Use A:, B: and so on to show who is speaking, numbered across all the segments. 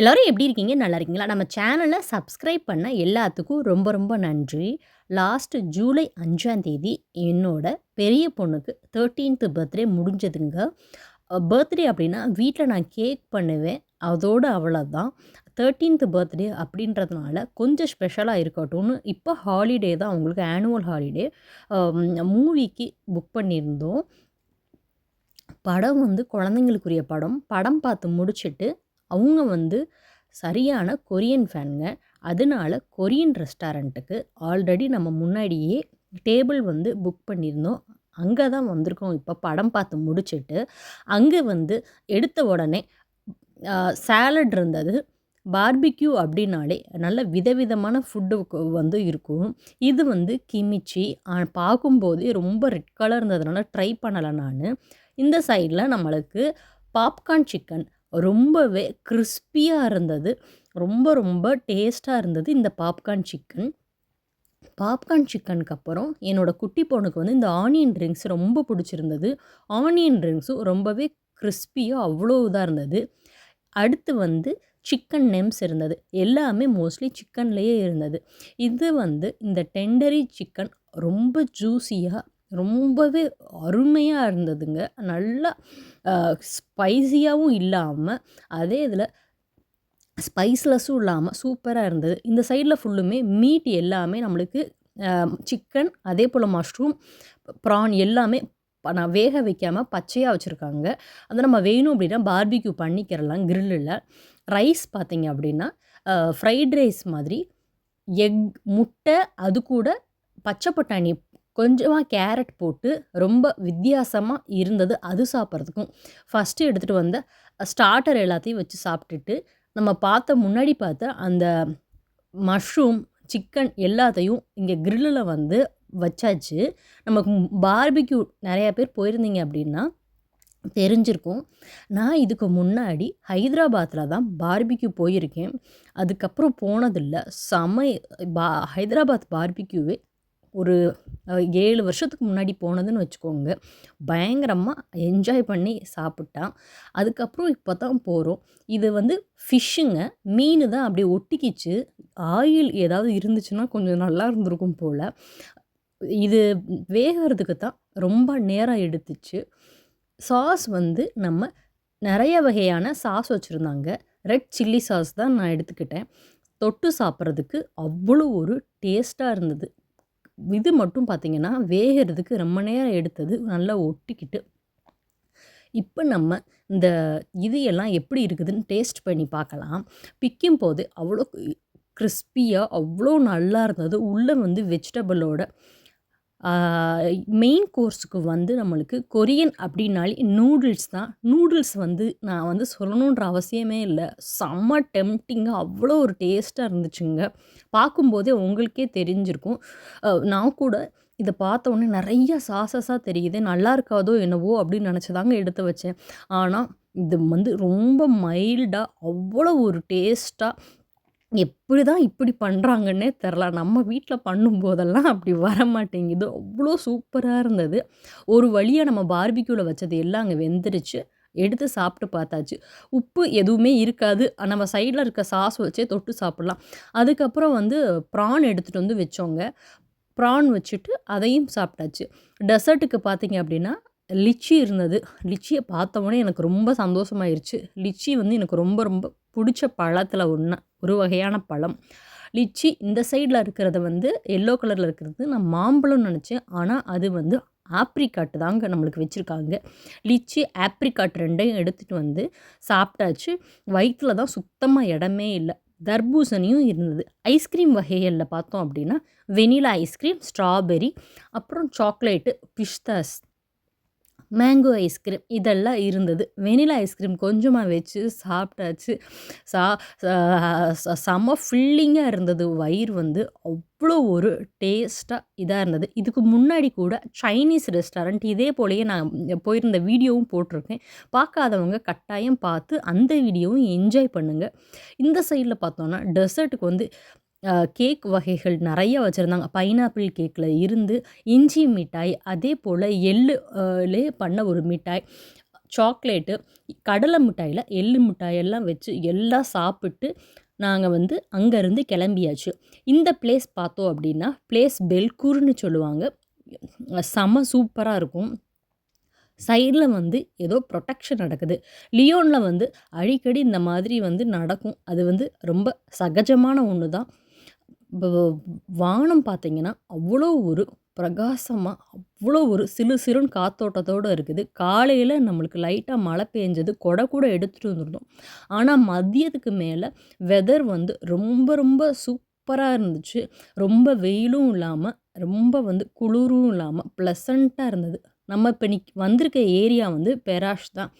A: எல்லோரும் எப்படி இருக்கீங்க நல்லா இருக்கீங்களா நம்ம சேனலை சப்ஸ்கிரைப் பண்ண எல்லாத்துக்கும் ரொம்ப ரொம்ப நன்றி லாஸ்ட்டு ஜூலை அஞ்சாம் தேதி என்னோட பெரிய பொண்ணுக்கு தேர்ட்டீன்த்து பர்த்டே முடிஞ்சதுங்க பர்த்டே அப்படின்னா வீட்டில் நான் கேக் பண்ணுவேன் அதோடு அவ்வளோதான் தேர்ட்டீன்த் பர்த்டே அப்படின்றதுனால கொஞ்சம் ஸ்பெஷலாக இருக்கட்டும்னு இப்போ ஹாலிடே தான் அவங்களுக்கு ஆனுவல் ஹாலிடே மூவிக்கு புக் பண்ணியிருந்தோம் படம் வந்து குழந்தைங்களுக்குரிய படம் படம் பார்த்து முடிச்சுட்டு அவங்க வந்து சரியான கொரியன் ஃபேனுங்க அதனால கொரியன் ரெஸ்டாரண்ட்டுக்கு ஆல்ரெடி நம்ம முன்னாடியே டேபிள் வந்து புக் பண்ணியிருந்தோம் அங்கே தான் வந்திருக்கோம் இப்போ படம் பார்த்து முடிச்சுட்டு அங்கே வந்து எடுத்த உடனே சேலட் இருந்தது பார்பிக்யூ அப்படின்னாலே நல்ல விதவிதமான ஃபுட்டு வந்து இருக்கும் இது வந்து கிமிச்சி பார்க்கும்போதே ரொம்ப ரெட் கலர் இருந்ததுனால ட்ரை பண்ணலை நான் இந்த சைடில் நம்மளுக்கு பாப்கார்ன் சிக்கன் ரொம்பவே கிறிஸ்பியாக இருந்தது ரொம்ப ரொம்ப டேஸ்ட்டாக இருந்தது இந்த பாப்கார்ன் சிக்கன் பாப்கார்ன் சிக்கனுக்கு அப்புறம் என்னோடய குட்டி பொண்ணுக்கு வந்து இந்த ஆனியன் ட்ரிங்க்ஸ் ரொம்ப பிடிச்சிருந்தது ஆனியன் ட்ரிங்க்ஸும் ரொம்பவே கிறிஸ்பியாக அவ்வளோ இதாக இருந்தது அடுத்து வந்து சிக்கன் நெம்ஸ் இருந்தது எல்லாமே மோஸ்ட்லி சிக்கன்லேயே இருந்தது இது வந்து இந்த டெண்டரி சிக்கன் ரொம்ப ஜூஸியாக ரொம்பவே அருமையாக இருந்ததுங்க நல்லா ஸ்பைஸியாகவும் இல்லாமல் அதே இதில் ஸ்பைஸ்லெஸ்ஸும் இல்லாமல் சூப்பராக இருந்தது இந்த சைடில் ஃபுல்லுமே மீட் எல்லாமே நம்மளுக்கு சிக்கன் அதே போல் மஷ்ரூம் ப்ரான் எல்லாமே நான் வேக வைக்காமல் பச்சையாக வச்சுருக்காங்க அதை நம்ம வேணும் அப்படின்னா பார்பிக்யூ பண்ணிக்கிறலாம் கிரில்லில் ரைஸ் பார்த்திங்க அப்படின்னா ஃப்ரைட் ரைஸ் மாதிரி எக் முட்டை அது கூட பச்சை பட்டாணி கொஞ்சமாக கேரட் போட்டு ரொம்ப வித்தியாசமாக இருந்தது அது சாப்பிட்றதுக்கும் ஃபஸ்ட்டு எடுத்துகிட்டு வந்த ஸ்டார்டர் எல்லாத்தையும் வச்சு சாப்பிட்டுட்டு நம்ம பார்த்த முன்னாடி பார்த்த அந்த மஷ்ரூம் சிக்கன் எல்லாத்தையும் இங்கே கிரில்லில் வந்து வச்சாச்சு நமக்கு பார்பிக்யூ நிறையா பேர் போயிருந்தீங்க அப்படின்னா தெரிஞ்சிருக்கும் நான் இதுக்கு முன்னாடி ஹைதராபாத்தில் தான் பார்பிக்யூ போயிருக்கேன் அதுக்கப்புறம் போனதில்லை சமை பா ஹைதராபாத் பார்பிக்யூவே ஒரு ஏழு வருஷத்துக்கு முன்னாடி போனதுன்னு வச்சுக்கோங்க பயங்கரமாக என்ஜாய் பண்ணி சாப்பிட்டான் அதுக்கப்புறம் இப்போ தான் போகிறோம் இது வந்து ஃபிஷ்ஷுங்க மீன் தான் அப்படியே ஒட்டிக்கிச்சு ஆயில் ஏதாவது இருந்துச்சுன்னா கொஞ்சம் நல்லா இருந்திருக்கும் போல் இது வேகிறதுக்கு தான் ரொம்ப நேரம் எடுத்துச்சு சாஸ் வந்து நம்ம நிறைய வகையான சாஸ் வச்சுருந்தாங்க ரெட் சில்லி சாஸ் தான் நான் எடுத்துக்கிட்டேன் தொட்டு சாப்பிட்றதுக்கு அவ்வளோ ஒரு டேஸ்ட்டாக இருந்தது இது மட்டும் பார்த்திங்கன்னா வேகிறதுக்கு ரொம்ப நேரம் எடுத்தது நல்லா ஒட்டிக்கிட்டு இப்போ நம்ம இந்த இது எல்லாம் எப்படி இருக்குதுன்னு டேஸ்ட் பண்ணி பார்க்கலாம் பிக்கும் போது அவ்வளோ கிறிஸ்பியாக அவ்வளோ நல்லா இருந்தது உள்ளே வந்து வெஜிடபிளோட மெயின் கோர்ஸுக்கு வந்து நம்மளுக்கு கொரியன் அப்படின்னாலே நூடுல்ஸ் தான் நூடுல்ஸ் வந்து நான் வந்து சொல்லணுன்ற அவசியமே இல்லை செம்ம டெம்டிங்காக அவ்வளோ ஒரு டேஸ்ட்டாக இருந்துச்சுங்க பார்க்கும்போதே உங்களுக்கே தெரிஞ்சிருக்கும் நான் கூட இதை பார்த்த உடனே நிறைய சாசஸாக தெரியுது நல்லா இருக்காதோ என்னவோ அப்படின்னு நினச்சதாங்க எடுத்து வச்சேன் ஆனால் இது வந்து ரொம்ப மைல்டாக அவ்வளோ ஒரு டேஸ்ட்டாக எப்படி தான் இப்படி பண்ணுறாங்கன்னே தெரில நம்ம வீட்டில் பண்ணும்போதெல்லாம் அப்படி வர மாட்டேங்குது அவ்வளோ சூப்பராக இருந்தது ஒரு வழியாக நம்ம பார்பிக்யூவில் வச்சது எல்லாம் அங்கே வெந்துருச்சு எடுத்து சாப்பிட்டு பார்த்தாச்சு உப்பு எதுவுமே இருக்காது நம்ம சைடில் இருக்க சாஸ் வச்சே தொட்டு சாப்பிட்லாம் அதுக்கப்புறம் வந்து ப்ரான் எடுத்துகிட்டு வந்து வச்சோங்க ப்ரான் வச்சுட்டு அதையும் சாப்பிட்டாச்சு டெசர்ட்டுக்கு பார்த்திங்க அப்படின்னா லிச்சி இருந்தது லிச்சியை பார்த்தவொடனே எனக்கு ரொம்ப சந்தோஷமாயிருச்சு லிச்சி வந்து எனக்கு ரொம்ப ரொம்ப பிடிச்ச பழத்தில் ஒன்று ஒரு வகையான பழம் லிச்சி இந்த சைடில் இருக்கிறத வந்து எல்லோ கலரில் இருக்கிறது நான் மாம்பழம்னு நினச்சேன் ஆனால் அது வந்து ஆப்ரிக்காட்டு தாங்க நம்மளுக்கு வச்சுருக்காங்க லிச்சி ஆப்ரிக்காட் ரெண்டையும் எடுத்துகிட்டு வந்து சாப்பிட்டாச்சு வயிற்றில் தான் சுத்தமாக இடமே இல்லை தர்பூசணியும் இருந்தது ஐஸ்கிரீம் வகைகளில் பார்த்தோம் அப்படின்னா வெனிலா ஐஸ்கிரீம் ஸ்ட்ராபெரி அப்புறம் சாக்லேட்டு பிஸ்தாஸ் மேங்கோ ஐஸ்கிரீம் இதெல்லாம் இருந்தது வெனிலா ஐஸ்கிரீம் கொஞ்சமாக வச்சு சாப்பிட்டாச்சு சா செம ஃபில்லிங்காக இருந்தது வயிறு வந்து அவ்வளோ ஒரு டேஸ்ட்டாக இதாக இருந்தது இதுக்கு முன்னாடி கூட சைனீஸ் ரெஸ்டாரண்ட் இதே போலயே நான் போயிருந்த வீடியோவும் போட்டிருக்கேன் பார்க்காதவங்க கட்டாயம் பார்த்து அந்த வீடியோவும் என்ஜாய் பண்ணுங்கள் இந்த சைடில் பார்த்தோன்னா டெசர்ட்டுக்கு வந்து கேக் வகைகள் நிறைய வச்சுருந்தாங்க பைனாப்பிள் கேக்கில் இருந்து இஞ்சி மிட்டாய் அதே போல் எள்ளுலே பண்ண ஒரு மிட்டாய் சாக்லேட்டு கடலை மிட்டாயில் எள்ளு மிட்டாயெல்லாம் வச்சு எல்லாம் சாப்பிட்டு நாங்கள் வந்து அங்கேருந்து கிளம்பியாச்சு இந்த பிளேஸ் பார்த்தோம் அப்படின்னா பிளேஸ் பெல்கூர்னு சொல்லுவாங்க செம சூப்பராக இருக்கும் சைடில் வந்து ஏதோ ப்ரொடெக்ஷன் நடக்குது லியோனில் வந்து அடிக்கடி இந்த மாதிரி வந்து நடக்கும் அது வந்து ரொம்ப சகஜமான ஒன்று தான் வானம் பார்த்திங்கன்னா அவ்வளோ ஒரு பிரகாசமாக அவ்வளோ ஒரு சிலு சிறுன்னு காத்தோட்டத்தோடு இருக்குது காலையில் நம்மளுக்கு லைட்டாக மழை பெஞ்சது கொடை கூட எடுத்துகிட்டு வந்துருந்தோம் ஆனால் மதியத்துக்கு மேலே வெதர் வந்து ரொம்ப ரொம்ப சூப்பராக இருந்துச்சு ரொம்ப வெயிலும் இல்லாமல் ரொம்ப வந்து குளிரும் இல்லாமல் ப்ளசண்ட்டாக இருந்தது நம்ம இப்போ நிக் வந்திருக்க ஏரியா வந்து பெராஷ் தான்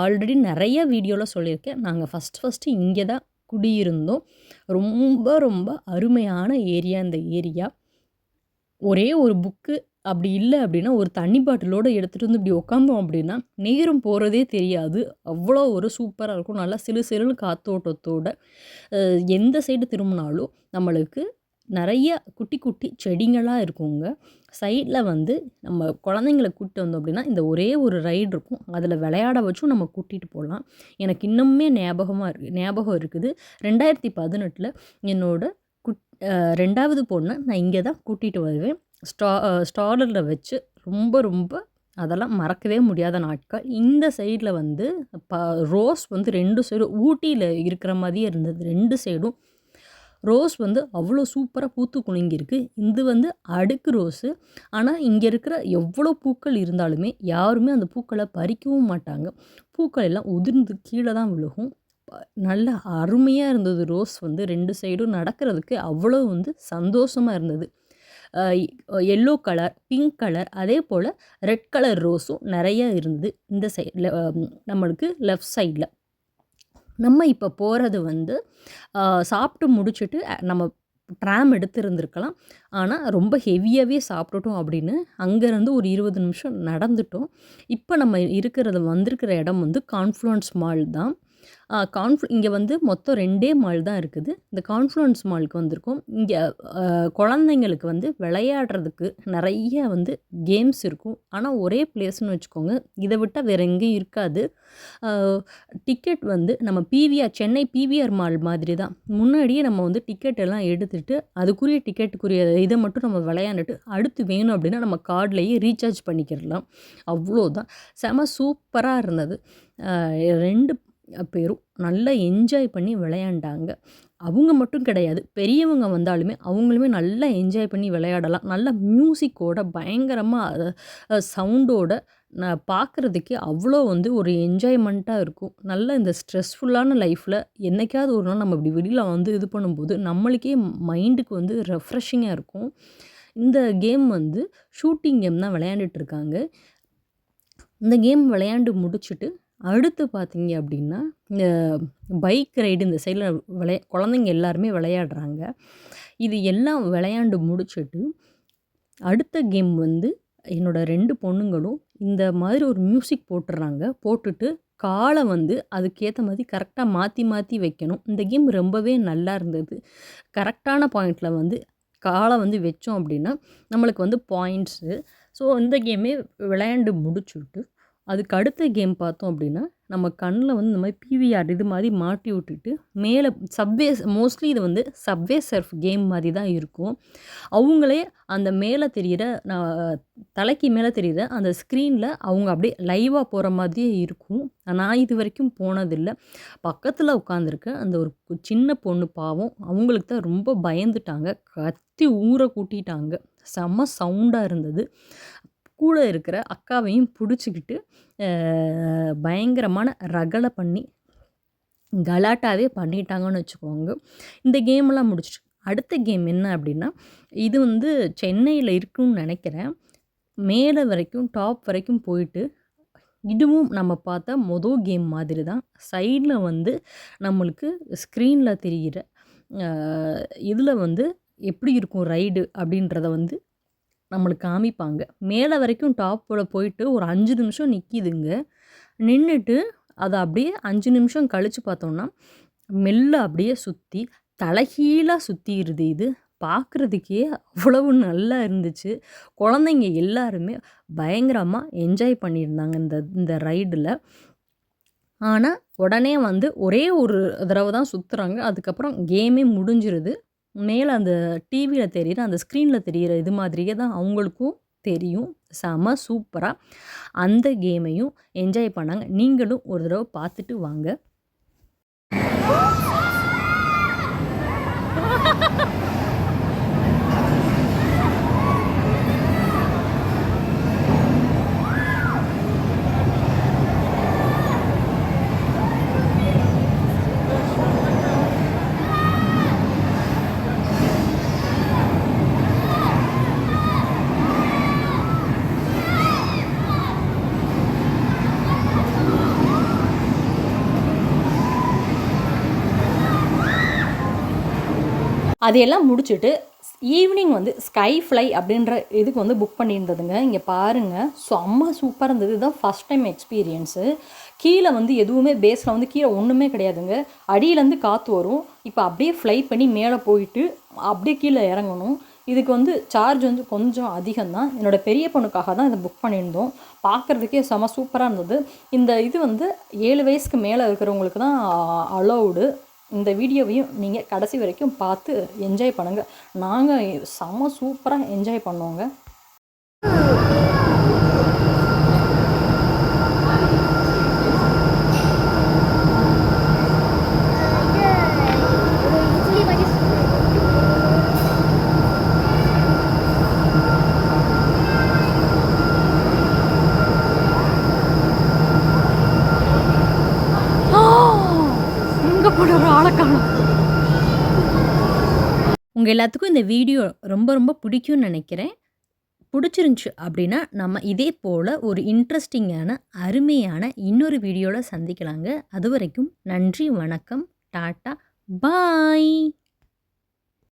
A: ஆல்ரெடி நிறைய வீடியோவில் சொல்லியிருக்கேன் நாங்கள் ஃபஸ்ட் ஃபஸ்ட்டு இங்கே தான் குடியிருந்தோம் ரொம்ப ரொம்ப அருமையான ஏரியா இந்த ஏரியா ஒரே ஒரு புக்கு அப்படி இல்லை அப்படின்னா ஒரு தண்ணி பாட்டிலோடு எடுத்துகிட்டு வந்து இப்படி உட்காந்தோம் அப்படின்னா நேரம் போகிறதே தெரியாது அவ்வளோ ஒரு சூப்பராக இருக்கும் நல்லா சிலு சிலுன்னு காத்தோட்டத்தோடு எந்த சைடு திரும்பினாலும் நம்மளுக்கு நிறைய குட்டி குட்டி செடிங்களாக இருக்குங்க சைடில் வந்து நம்ம குழந்தைங்கள கூப்பிட்டு வந்தோம் அப்படின்னா இந்த ஒரே ஒரு ரைடு இருக்கும் அதில் விளையாட வச்சும் நம்ம கூட்டிகிட்டு போகலாம் எனக்கு இன்னுமே ஞாபகமாக இருக்குது ஞாபகம் இருக்குது ரெண்டாயிரத்தி பதினெட்டில் என்னோடய குட் ரெண்டாவது பொண்ணை நான் இங்கே தான் கூட்டிகிட்டு வருவேன் ஸ்டா ஸ்டாலரில் வச்சு ரொம்ப ரொம்ப அதெல்லாம் மறக்கவே முடியாத நாட்கள் இந்த சைடில் வந்து ப ரோஸ் வந்து ரெண்டு சைடும் ஊட்டியில் இருக்கிற மாதிரியே இருந்தது ரெண்டு சைடும் ரோஸ் வந்து அவ்வளோ சூப்பராக பூத்து குலுங்கியிருக்கு இது வந்து அடுக்கு ரோஸு ஆனால் இங்கே இருக்கிற எவ்வளோ பூக்கள் இருந்தாலுமே யாருமே அந்த பூக்களை பறிக்கவும் மாட்டாங்க பூக்கள் எல்லாம் உதிர்ந்து கீழே தான் விழுகும் நல்ல அருமையாக இருந்தது ரோஸ் வந்து ரெண்டு சைடும் நடக்கிறதுக்கு அவ்வளோ வந்து சந்தோஷமாக இருந்தது எல்லோ கலர் பிங்க் கலர் அதே போல் ரெட் கலர் ரோஸும் நிறையா இருந்தது இந்த சைடில் நம்மளுக்கு லெஃப்ட் சைடில் நம்ம இப்போ போகிறது வந்து சாப்பிட்டு முடிச்சுட்டு நம்ம ட்ராம் எடுத்திருந்துருக்கலாம் ஆனால் ரொம்ப ஹெவியாகவே சாப்பிட்டுட்டோம் அப்படின்னு அங்கேருந்து ஒரு இருபது நிமிஷம் நடந்துட்டோம் இப்போ நம்ம இருக்கிறது வந்திருக்கிற இடம் வந்து கான்ஃப்ளூன்ஸ் மால் தான் கான்ஃப் இங்கே வந்து மொத்தம் ரெண்டே மால் தான் இருக்குது இந்த கான்ஃப்ளூன்ஸ் மாலுக்கு வந்திருக்கோம் இங்கே குழந்தைங்களுக்கு வந்து விளையாடுறதுக்கு நிறைய வந்து கேம்ஸ் இருக்கும் ஆனால் ஒரே பிளேஸ்னு வச்சுக்கோங்க இதை விட்டால் வேறு எங்கேயும் இருக்காது டிக்கெட் வந்து நம்ம பிவிஆர் சென்னை பிவிஆர் மால் மாதிரி தான் முன்னாடியே நம்ம வந்து டிக்கெட் எல்லாம் எடுத்துகிட்டு அதுக்குரிய டிக்கெட்டுக்குரிய இதை மட்டும் நம்ம விளையாண்டுட்டு அடுத்து வேணும் அப்படின்னா நம்ம கார்ட்லேயே ரீசார்ஜ் பண்ணிக்கிறலாம் அவ்வளோதான் செம சூப்பராக இருந்தது ரெண்டு பேரும் நல்லா என்ஜாய் பண்ணி விளையாண்டாங்க அவங்க மட்டும் கிடையாது பெரியவங்க வந்தாலுமே அவங்களுமே நல்லா என்ஜாய் பண்ணி விளையாடலாம் நல்லா மியூசிக்கோட பயங்கரமாக சவுண்டோட நான் பார்க்குறதுக்கே அவ்வளோ வந்து ஒரு என்ஜாய்மெண்ட்டாக இருக்கும் நல்ல இந்த ஸ்ட்ரெஸ்ஃபுல்லான லைஃப்பில் என்றைக்காவது ஒரு நாள் நம்ம இப்படி வெளியில் வந்து இது பண்ணும்போது நம்மளுக்கே மைண்டுக்கு வந்து ரெஃப்ரெஷிங்காக இருக்கும் இந்த கேம் வந்து ஷூட்டிங் கேம் தான் விளையாண்டுட்டு இருக்காங்க இந்த கேம் விளையாண்டு முடிச்சுட்டு அடுத்து பார்த்திங்க அப்படின்னா இந்த பைக் ரைடு இந்த சைடில் விளையா குழந்தைங்க எல்லாருமே விளையாடுறாங்க இது எல்லாம் விளையாண்டு முடிச்சுட்டு அடுத்த கேம் வந்து என்னோடய ரெண்டு பொண்ணுங்களும் இந்த மாதிரி ஒரு மியூசிக் போட்டுடுறாங்க போட்டுட்டு காலை வந்து அதுக்கேற்ற மாதிரி கரெக்டாக மாற்றி மாற்றி வைக்கணும் இந்த கேம் ரொம்பவே நல்லா இருந்தது கரெக்டான பாயிண்டில் வந்து காலை வந்து வச்சோம் அப்படின்னா நம்மளுக்கு வந்து பாயிண்ட்ஸு ஸோ இந்த கேமே விளையாண்டு முடிச்சுட்டு அதுக்கு அடுத்த கேம் பார்த்தோம் அப்படின்னா நம்ம கண்ணில் வந்து இந்த மாதிரி பிவிஆர் இது மாதிரி மாட்டி விட்டுட்டு மேலே சப்வே மோஸ்ட்லி இது வந்து சப்வே சர்ஃப் கேம் மாதிரி தான் இருக்கும் அவங்களே அந்த மேலே தெரிகிற நான் தலைக்கு மேலே தெரிகிற அந்த ஸ்க்ரீனில் அவங்க அப்படியே லைவாக போகிற மாதிரியே இருக்கும் நான் இது வரைக்கும் போனதில்லை பக்கத்தில் உட்காந்துருக்க அந்த ஒரு சின்ன பொண்ணு பாவம் அவங்களுக்கு தான் ரொம்ப பயந்துட்டாங்க கத்தி ஊற கூட்டிட்டாங்க செம்ம சவுண்டாக இருந்தது கூட இருக்கிற அக்காவையும் பிடிச்சிக்கிட்டு பயங்கரமான ரகளை பண்ணி கலாட்டாவே பண்ணிட்டாங்கன்னு வச்சுக்கோங்க இந்த கேம்லாம் முடிச்சிட்டு அடுத்த கேம் என்ன அப்படின்னா இது வந்து சென்னையில் இருக்குன்னு நினைக்கிறேன் மேலே வரைக்கும் டாப் வரைக்கும் போயிட்டு இதுவும் நம்ம பார்த்த மொதல் கேம் மாதிரி தான் சைடில் வந்து நம்மளுக்கு ஸ்க்ரீனில் தெரிகிற இதில் வந்து எப்படி இருக்கும் ரைடு அப்படின்றத வந்து நம்மளுக்கு காமிப்பாங்க மேலே வரைக்கும் டாப்பில் போயிட்டு ஒரு அஞ்சு நிமிஷம் நிற்கிதுங்க நின்றுட்டு அதை அப்படியே அஞ்சு நிமிஷம் கழித்து பார்த்தோம்னா மெல்ல அப்படியே சுற்றி தலைகீழாக சுற்றிடுது இது பார்க்குறதுக்கே அவ்வளவு நல்லா இருந்துச்சு குழந்தைங்க எல்லாருமே பயங்கரமாக என்ஜாய் பண்ணியிருந்தாங்க இந்த இந்த ரைடில் ஆனால் உடனே வந்து ஒரே ஒரு தடவை தான் சுற்றுறாங்க அதுக்கப்புறம் கேமே முடிஞ்சிருது மேலே அந்த டிவியில் தெரியுற அந்த ஸ்க்ரீனில் தெரிகிற இது மாதிரியே தான் அவங்களுக்கும் தெரியும் செம சூப்பராக அந்த கேமையும் என்ஜாய் பண்ணாங்க நீங்களும் ஒரு தடவை பார்த்துட்டு வாங்க அதையெல்லாம் முடிச்சுட்டு ஈவினிங் வந்து ஸ்கை ஃப்ளை அப்படின்ற இதுக்கு வந்து புக் பண்ணியிருந்ததுங்க இங்கே பாருங்கள் செம்ம சூப்பராக இருந்தது இதுதான் ஃபஸ்ட் டைம் எக்ஸ்பீரியன்ஸு கீழே வந்து எதுவுமே பேஸில் வந்து கீழே ஒன்றுமே கிடையாதுங்க அடியிலேருந்து காற்று வரும் இப்போ அப்படியே ஃப்ளை பண்ணி மேலே போயிட்டு அப்படியே கீழே இறங்கணும் இதுக்கு வந்து சார்ஜ் வந்து கொஞ்சம் அதிகம்தான் என்னோட பெரிய பொண்ணுக்காக தான் இதை புக் பண்ணியிருந்தோம் பார்க்குறதுக்கே செம சூப்பராக இருந்தது இந்த இது வந்து ஏழு வயசுக்கு மேலே இருக்கிறவங்களுக்கு தான் அலௌடு இந்த வீடியோவையும் நீங்கள் கடைசி வரைக்கும் பார்த்து என்ஜாய் பண்ணுங்கள் நாங்கள் செம்ம சூப்பராக என்ஜாய் பண்ணுவோங்க உங்கள் எல்லாத்துக்கும் இந்த வீடியோ ரொம்ப ரொம்ப பிடிக்கும்னு நினைக்கிறேன் பிடிச்சிருந்துச்சு அப்படின்னா நம்ம இதே போல் ஒரு இன்ட்ரெஸ்டிங்கான அருமையான இன்னொரு வீடியோவில் சந்திக்கலாங்க அது வரைக்கும் நன்றி வணக்கம் டாட்டா பாய்